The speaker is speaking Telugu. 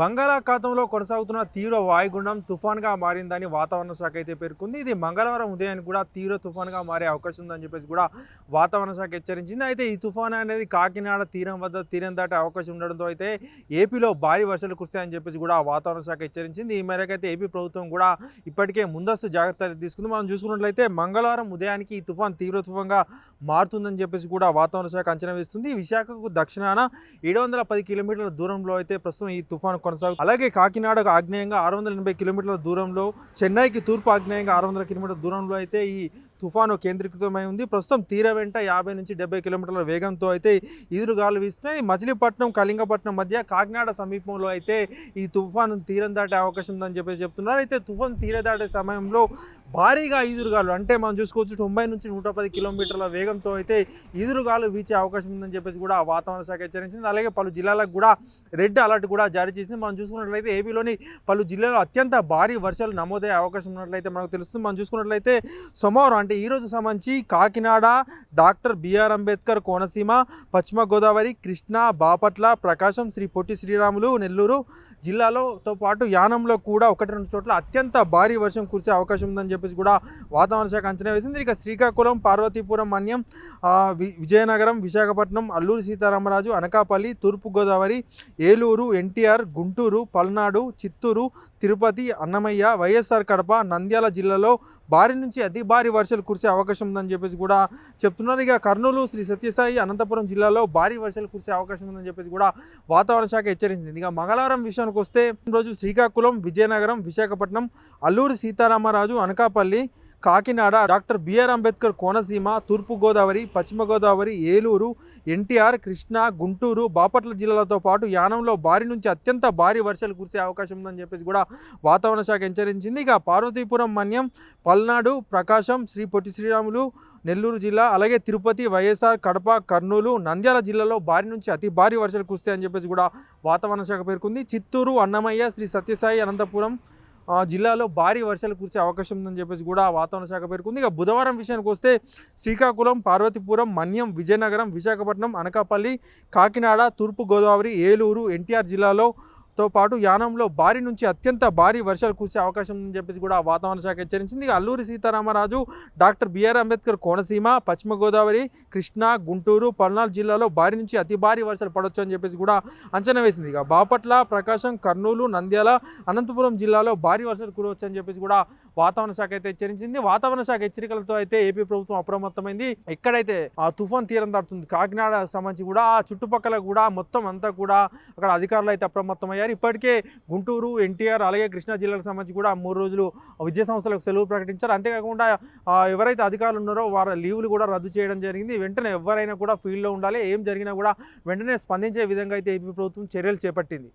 బంగాళాఖాతంలో కొనసాగుతున్న తీవ్ర వాయుగుండం తుఫాన్గా మారిందని వాతావరణ శాఖ అయితే పేర్కొంది. ఇది మంగళవారం ఉదయానికి కూడా తీవ్ర తుఫాన్గా మారే అవకాశం ఉందని చెప్పేసి కూడా వాతావరణ శాఖ హెచ్చరించింది. అయితే ఈ తుఫాన్ అనేది కాకినాడ తీరం వద్ద తీరం దాటే అవకాశం ఉండడంతో అయితే ఏపీలో భారీ వర్షాలు కురుస్తాయని చెప్పేసి కూడా వాతావరణ శాఖ హెచ్చరించింది. ఈ మేరకు అయితే ఏపీ ప్రభుత్వం కూడా ఇప్పటికే ముందస్తు జాగ్రత్త తీసుకుంది. మనం చూసుకున్నట్లయితే మంగళవారం ఉదయానికి ఈ తుఫాన్ తీవ్ర తుఫాన్గా మారుతుందని చెప్పేసి కూడా వాతావరణ శాఖ అంచనా వేస్తుంది. విశాఖకు దక్షిణాన ఏడు వందల పది కిలోమీటర్ల దూరంలో అయితే ప్రస్తుతం ఈ తుఫాను కొనసాగు అలాగే కాకినాడకు ఆగ్నేయంగా ఆరు వందల ఎనభై కిలోమీటర్ల దూరంలో చెన్నైకి తూర్పు ఆగ్నేయంగా ఆరు వందల కిలోమీటర్ల దూరంలో అయితే ఈ తుఫాను కేంద్రీకృతమై ఉంది. ప్రస్తుతం తీర వెంట యాభై నుంచి డెబ్బై కిలోమీటర్ల వేగంతో అయితే ఈదురుగాలు వీస్తున్నాయి. మచిలీపట్నం కళింగపట్నం మధ్య కాకినాడ సమీపంలో అయితే ఈ తుఫాను తీరం దాటే అవకాశం ఉందని చెప్పేసి చెప్తున్నారు. అయితే తుఫాను తీర దాటే సమయంలో భారీగా ఈదురుగాలు అంటే మనం చూసుకోవచ్చు తొంభై నుంచి నూట పది కిలోమీటర్ల వేగంతో అయితే ఈదురుగాలు వీచే అవకాశం ఉందని చెప్పేసి కూడా వాతావరణ శాఖ హెచ్చరించింది. అలాగే పలు జిల్లాలకు కూడా రెడ్ అలర్ట్ కూడా జారీ చేసింది. మనం చూసుకున్నట్లయితే ఏపీలోని పలు జిల్లాలో అత్యంత భారీ వర్షాలు నమోదయ్యే అవకాశం ఉన్నట్లయితే మనకు తెలుస్తుంది. మనం చూసుకున్నట్లయితే సోమవారం అంటే ఈ రోజు సంబంధించి కాకినాడ డాక్టర్ బిఆర్ అంబేద్కర్ కోనసీమ పశ్చిమ గోదావరి కృష్ణా బాపట్ల ప్రకాశం శ్రీ పొట్టి శ్రీరాములు నెల్లూరు జిల్లాలోతో పాటు యానంలో కూడా ఒకటి రెండు చోట్ల అత్యంత భారీ వర్షం కురిసే అవకాశం ఉందని చెప్పేసి కూడా వాతావరణ శాఖ అంచనా వేసింది. ఇక శ్రీకాకుళం పార్వతీపురం మన్యం వి- విజయనగరం విశాఖపట్నం అల్లూరు సీతారామరాజు అనకాపల్లి తూర్పుగోదావరి ఏలూరు ఎన్టీఆర్ గుంటూరు పల్నాడు చిత్తూరు తిరుపతి అన్నమయ్య వైఎస్ఆర్ కడప నంద్యాల జిల్లాలో భారీ నుంచి అతి భారీ వర్షాలు కురిసే అవకాశం ఉందని చెప్పేసి కూడా చెప్తున్నారు. ఇక కర్నూలు శ్రీ సత్యసాయి అనంతపురం జిల్లాలో భారీ వర్షాలు కురిసే అవకాశం ఉందని చెప్పేసి కూడా వాతావరణ శాఖ హెచ్చరించింది. ఇక మంగళవారం విషయానికి వస్తే రోజు శ్రీకాకుళం విజయనగరం విశాఖపట్నం అల్లూరి సీతారామరాజు అనకాపల్లి కాకినాడ డాక్టర్ బిఆర్ అంబేద్కర్ కోనసీమ తూర్పుగోదావరి పశ్చిమ గోదావరి ఏలూరు ఎన్టీఆర్ కృష్ణా గుంటూరు బాపట్ల జిల్లాలతో పాటు యానంలో భారీ నుంచి అత్యంత భారీ వర్షాలు కురిసే అవకాశం ఉందని చెప్పేసి కూడా వాతావరణ శాఖ హెచ్చరించింది. ఇక పార్వతీపురం మన్యం పల్నాడు ప్రకాశం శ్రీ పొట్టి శ్రీరాములు నెల్లూరు జిల్లా అలాగే తిరుపతి వైఎస్ఆర్ కడప కర్నూలు నంద్యాల జిల్లాలో భారీ నుంచి అతి భారీ వర్షాలు కురిస్తాయని చెప్పేసి కూడా వాతావరణ శాఖ పేర్కొంది. చిత్తూరు అన్నమయ్య శ్రీ సత్యసాయి అనంతపురం జిల్లాలో భారీ వర్షాలు కురిసే అవకాశం ఉందని చెప్పేసి కూడా వాతావరణ శాఖ పేర్కొంది. ఇక బుధవారం విషయానికి వస్తే శ్రీకాకుళం పార్వతీపురం మన్యం విజయనగరం విశాఖపట్నం అనకాపల్లి కాకినాడ తూర్పుగోదావరి ఏలూరు ఎన్టీఆర్ జిల్లాలో తో పాటు యానంలో భారీ నుంచి అత్యంత భారీ వర్షాలు కురిసే అవకాశం ఉందని చెప్పేసి కూడా వాతావరణ శాఖ హెచ్చరించింది. అల్లూరి సీతారామరాజు డాక్టర్ బిఆర్ అంబేద్కర్ కోనసీమ పశ్చిమ గోదావరి కృష్ణా గుంటూరు పల్నాడు జిల్లాలో భారీ నుంచి అతి భారీ వర్షాలు పడవచ్చు అని చెప్పేసి కూడా అంచనా వేసింది. ఇక బాపట్ల ప్రకాశం కర్నూలు నంద్యాల అనంతపురం జిల్లాలో భారీ వర్షాలు కురవచ్చు అని చెప్పేసి కూడా వాతావరణ శాఖ అయితే హెచ్చరించింది. వాతావరణ శాఖ హెచ్చరికలతో అయితే ఏపీ ప్రభుత్వం అప్రమత్తమైంది. ఎక్కడైతే ఆ తుఫాన్ తీరం దాటుతుంది కాకినాడ సంబంధించి కూడా ఆ చుట్టుపక్కల కూడా మొత్తం అంతా కూడా అక్కడ అధికారులు అయితే అప్రమత్తమయ్యారు. ఇప్పటికే గుంటూరు ఎన్టీఆర్ అలాగే కృష్ణా జిల్లాలకు సంబంధించి కూడా మూడు రోజులు విద్యా సంస్థలకు సెలవు ప్రకటించారు. అంతేకాకుండా ఎవరైతే అధికారులు ఉన్నారో వారి లీవులు కూడా రద్దు చేయడం జరిగింది. వెంటనే ఎవరైనా కూడా ఫీల్డ్లో ఉండాలి. ఏం జరిగినా కూడా వెంటనే స్పందించే విధంగా అయితే ఏపీ ప్రభుత్వం చర్యలు చేపట్టింది.